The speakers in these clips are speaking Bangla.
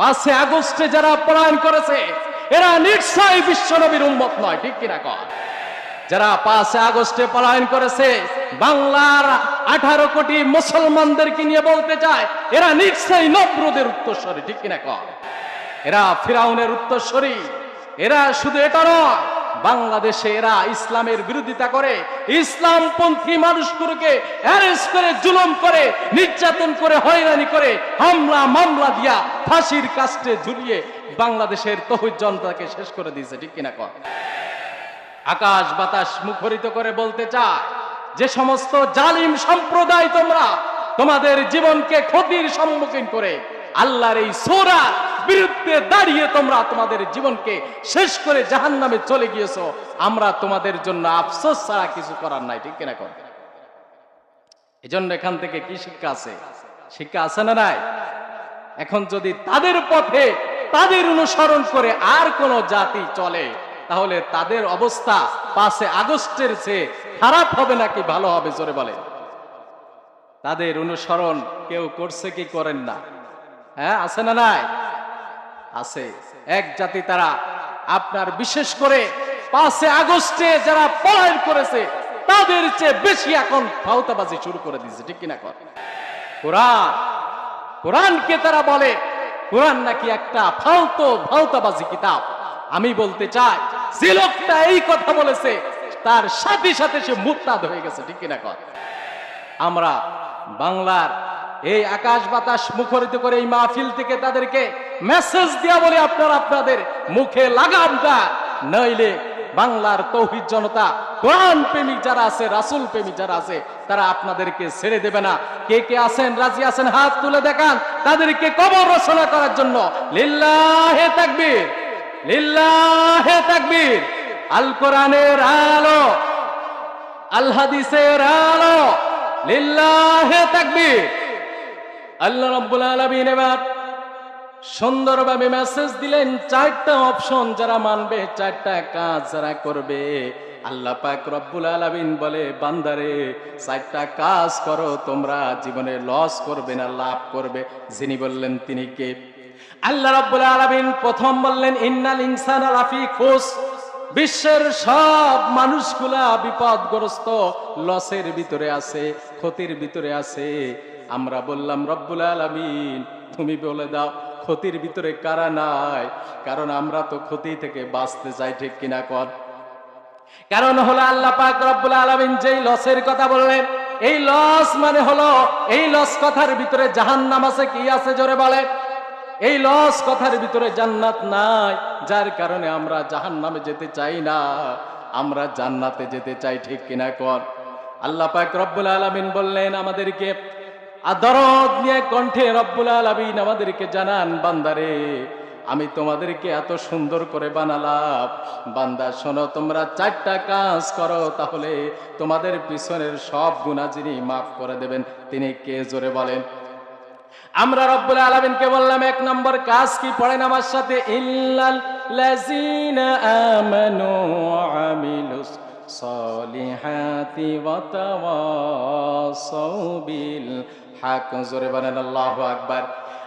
পাঁচে আগস্টে যারা পলায়ন করেছে, এরা নিশ্চয়ই বিশ্বনবীর উন্মত নয়, ঠিক কিনা ক যারা পাঁচে আগস্টে পলায়ন করেছে, বাংলার আঠারো কোটি মুসলমানদেরকে নিয়ে বলতে চায়, এরা নিশ্চয়ই নব্রদের উত্তরস্বরী, ঠিক কিনা কর এরা ফিরাউনের উত্তরস্বরী, এরা শুধু এটা নয় বাংলাদেশে এরা ইসলামের বিরোধিতা করে। ইসলামপন্থী মানুষগুলোকে অ্যারেস্ট করে, জুলুম করে, নির্যাতন করে, হয়রানি করে, হামলা, মামলা দিয়া ফাঁসির কাস্টে ঝুলিয়ে বাংলাদেশের তহিদ জনতাকে শেষ করে দিয়েছে, ঠিক কিনা কর আকাশ বাতাস মুখরিত করে বলতে চায়, যে সমস্ত জালিম সম্প্রদায় তোমরা তোমাদের জীবনকে ক্ষতির সম্মুখীন করে, আল্লাহর এই সোরা বিরুদ্ধে দাঁড়িয়ে তোমরা তোমাদের জীবনকে শেষ করে জাহান নামে চলে গিয়েছো, আমরা তোমাদের জন্য আফসোস ছাড়া কিছু করার নাই, ঠিক কিনা কর এজন্য এখান থেকে কি শিক্ষা আছে? শিক্ষা আছে না নাই? এখন যদি তাদের পথে তাদের অনুসরণ করে আর কোন জাতি চলে, তাহলে তাদের অবস্থা পাশে আগস্টের চেয়ে খারাপ হবে নাকি ভালো হবে, জোরে বলে তাদের অনুসরণ কেউ করছে কি করেন না? হ্যাঁ আছে না নাই? আছে। এক জাতি তারা আপনার বিশেষ করে পাঁচে আগস্টে যারা পলায়ন করেছে, তাদের চেয়ে বেশি এখন ফাউতাবাজি শুরু করে দিয়েছে, ঠিক কিনা কর? কোরআন, কোরআনকে তারা বলে, কোরআন নাকি একটা ফালতু ফালতাবাজি কিতাব। আমি বলতে চাই, যে লোকটা এই কথা বলেছে, তার সাথে সাথে সে মুক্তাদ হয়ে গেছে, ঠিক কিনা কর? আমরা বাংলার এই আকাশ বাতাস মুখরিত করে এই মাহফিল থেকে তাদেরকে মেসেজ দেওয়া বলে আপনারা আপনাদের মুখে লাগামটা। নইলে বাংলার তৌহিদ জনতা, কোরআন প্রেমিক যারা আছে, রাসুল প্রেমিক যারা আছে, তারা আপনাদেরকে ছেড়ে দেবে না। কে কে আছেন, রাজি আছেন, হাত তুলে দেখান। তাদেরকে কবর রচনা করার জন্য লিল্লাহে তাকবীর লিল্লাহে তাকবীর। আল কোরআনের আলো, আল হাদিসের আলো, লিল্লাহে তাকবীর। আল্লাহ রাব্বুল আলামিন এবার সুন্দরভাবে মেসেজ দিলেন, চারটা অপশন যারা মানবে, চারটা কাজ যারা করবে। আল্লাহ পাক রব্বুল আলামিন বলে, বান্দারে, চারটা কাজ করো, তোমরা জীবনে লস করবে না, লাভ করবে। যিনি বললেন, তিনি কে? আল্লাহ রাব্বুল আলামিন প্রথম বললেন, ইন্নাল ইনসানা লাফি খুস। বিশ্বের সব মানুষগুলা বিপদগ্রস্ত লসের ভিতরে আছে, ক্ষতির ভিতরে আছে। আমরা বললাম, রব্বুল আলমিন, তুমি বলে দাও, ক্ষতির ভিতরে কারা নাই? কারণ আমরা তো ক্ষতি থেকে বাঁচতে চাই, ঠিক কিনা কর? কারণ হলো আল্লাহ পাক রব্বুল আলামিন যেই লসের কথা বললেন, এই লস মানে হলো, এই লস কথার ভিতরে জাহান্নাম আছে কি আছে জোরে বলে এই লস কথার ভিতরে জান্নাত নাই, যার কারণে আমরা জাহান্নামে যেতে চাই না, আমরা জান্নাতে যেতে চাই, ঠিক কিনা কর? আল্লাহ পাক রব্বুল আলামিন বললেন আমাদেরকে আদরদ নিয়ে কণ্ঠে রব্বুল আলামিন আমাদেরকে জানান, বান্দারে, আমি তোমাদেরকে এত সুন্দর করে বানালাম। বান্দা, শোনো, তোমরা চারটা কাজ করো, তাহলে তোমাদের পিছনের সব গুণা যিনি মাফ করে দেবেন। তিনি কে জোরে বলেন? আমরা রব্বুল আলামিনকে বললাম, এক নম্বর কাজ কি? পড়েন আমার সাথে, ইল্লাল সলিহাতি ওয়া বিল হাক। জোরে বলেন, আল্লাহু আকবার।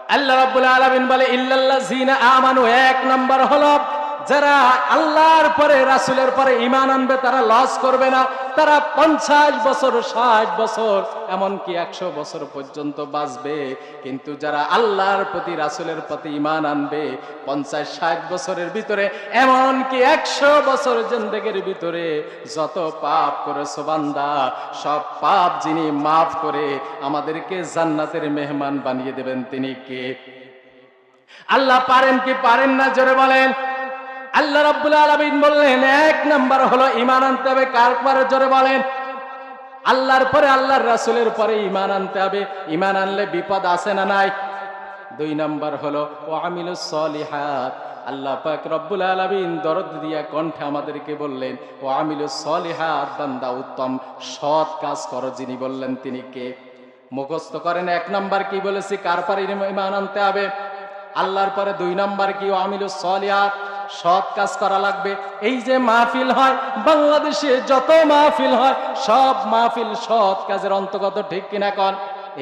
আল্লাহ রাব্বুল আলামিন বলে, ইল্লাল্লাযিনা আমানু এক নম্বর হলো যারা আল্লাহর পরে, রাসূলের পরে ঈমান আনবে, তারা লস করবে না। তারা পঞ্চাশ বছর, ষাট বছর, এমনকি একশো বছর পর্যন্ত বাঁচবে। কিন্তু যারা আল্লাহর প্রতি, রাসূলের প্রতি ঈমান আনবে, পঞ্চাশ, ষাট বছরের ভিতরে, এমনকি একশো বছর জিন্দেগের ভিতরে, যত পাপ করে বান্দা, সব পাপ যিনি মাফ করে আমাদেরকে জান্নাতের মেহমান বানিয়ে দেবেন তিনি কে? আল্লাহ পারেন কি পারেন না? জোরে বলেন। আল্লাহ রাব্বুল আলামিন বললেন, এক নাম্বার হলো ঈমান আনতে হবে, কার পরে জোরে বলেন? আল্লাহর পরে আল্লাহর রাসূলের পরে ঈমান আনতে হবে। ঈমান আনলে বিপদ আসে না নাই? দুই নাম্বার হলো, ও আমিলুস সলিহাত। আল্লাহ পাক রব্বুল আলামিন দরদ দিয়া কণ্ঠে আমাদেরকে বললেন, ও আমিলুস সলিহাত, বান্দা উত্তম, সৎ কাজ করো যিনি বললেন তিনি কে? মুখস্থ করেন, এক নাম্বার কি বলেছি, কার পরে ঈমান আনতে হবে? আল্লাহর পরে দুই নাম্বার কি, ও আমিলুস সলিহাত? সৎ কাজ করা লাগবে। এই যে মাহফিল হয়, বাংলাদেশে যত মাহফিল হয়, সব মাহফিল সৎ কাজের অন্তর্গত, ঠিক কিনা কন?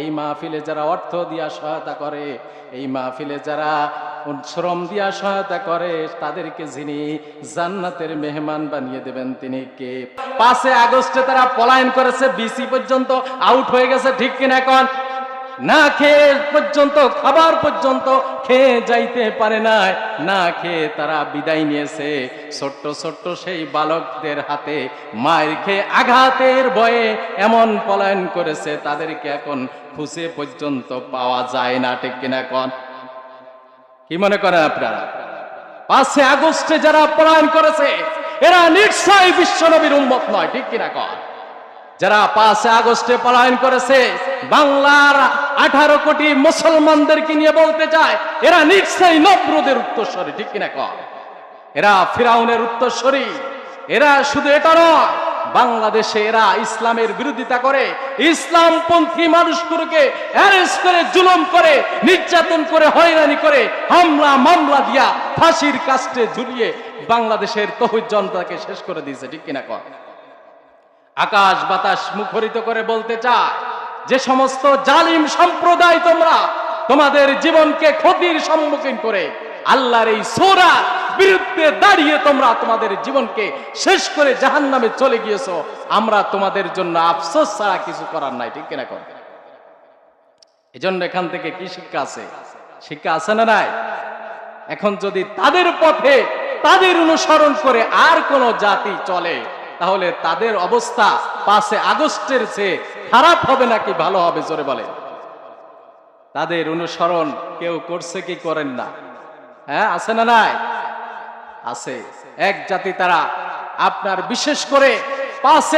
এই মাহফিলে যারা অর্থ দিয়া সহায়তা করে, এই মাহফিলে যারা শ্রম দিয়া সহায়তা করে, তাদেরকে যিনি জান্নাতের মেহমান বানিয়ে দেবেন, তিনি কে? পাঁচে আগস্টে তারা পলায়ন করেছে, বিসি পর্যন্ত আউট হয়ে গেছে, ঠিক কিনা এখন না খেয়ে পর্যন্ত, খাবার পর্যন্ত খেয়ে যাইতে পারে না না খেয়ে তারা বিদায় নিয়েছে। ছোট্ট ছোট্ট সেই বালকদের হাতে মায়ের খেয়ে আঘাতের ভয়ে এমন পলায়ন করেছে, তাদেরকে এখন খুঁজে পর্যন্ত পাওয়া যায় না, ঠিক কিনা এখন কি মনে করেন আপনারা? পাঁচে আগস্টে যারা পলায়ন করেছে, এরা নিশ্চয়ই বিশ্বনবীর উন্মত নয়, ঠিক কিনা কর যারা পাঁচে আগস্টে পলায়ন করেছে, বাংলার আঠারো কোটি মুসলমানদেরকে নিয়ে বলতে চায়, এরা নিশ্চয়ই নব্রদের উত্তরস্বরী, ঠিক কিনা কর এরা ফিরাউনের উত্তরস্বরী, এরা শুধু এটা নয়, বাংলাদেশে এরা ইসলামের বিরোধিতা করে, ইসলামপন্থী মানুষগুলোকে অ্যারেস্ট করে, জুলুম করে, নির্যাতন করে, হয়রানি করে, হামলা, মামলা দিয়া ফাঁসির কাস্টে ঝুলিয়ে বাংলাদেশের তহিদ জনতাকে শেষ করে দিয়েছে, ঠিক কিনা কর আকাশ বাতাস মুখরিত করে বলতে চায়, যে সমস্ত জালিম সম্প্রদায় তোমরা তোমাদের জীবনকে ক্ষতির সম্মুখীন করে আল্লাহর এই সোরা বিরুদ্ধে দাঁড়িয়ে তোমরা তোমাদের জীবনকে শেষ করে জাহান নামে চলে গিয়েছো, আমরা তোমাদের জন্য আফসোস ছাড়া কিছু করার নাই। ঠিক কিনা কর এজন্য এখান থেকে কি শিক্ষা আছে? শিক্ষা আছে না নাই? এখন যদি তাদের পথে তাদের অনুসরণ করে আর কোন জাতি চলে তাহলে তাদের অবস্থা পাশে আগস্টের চেয়ে খারাপ হবে নাকি ভালো হবে, জোরে বলে তাদের অনুসরণ কেউ করছে কি করেন না? হ্যাঁ আছে না নাই? আছে। এক জাতি তারা আপনার বিশেষ করে পাশে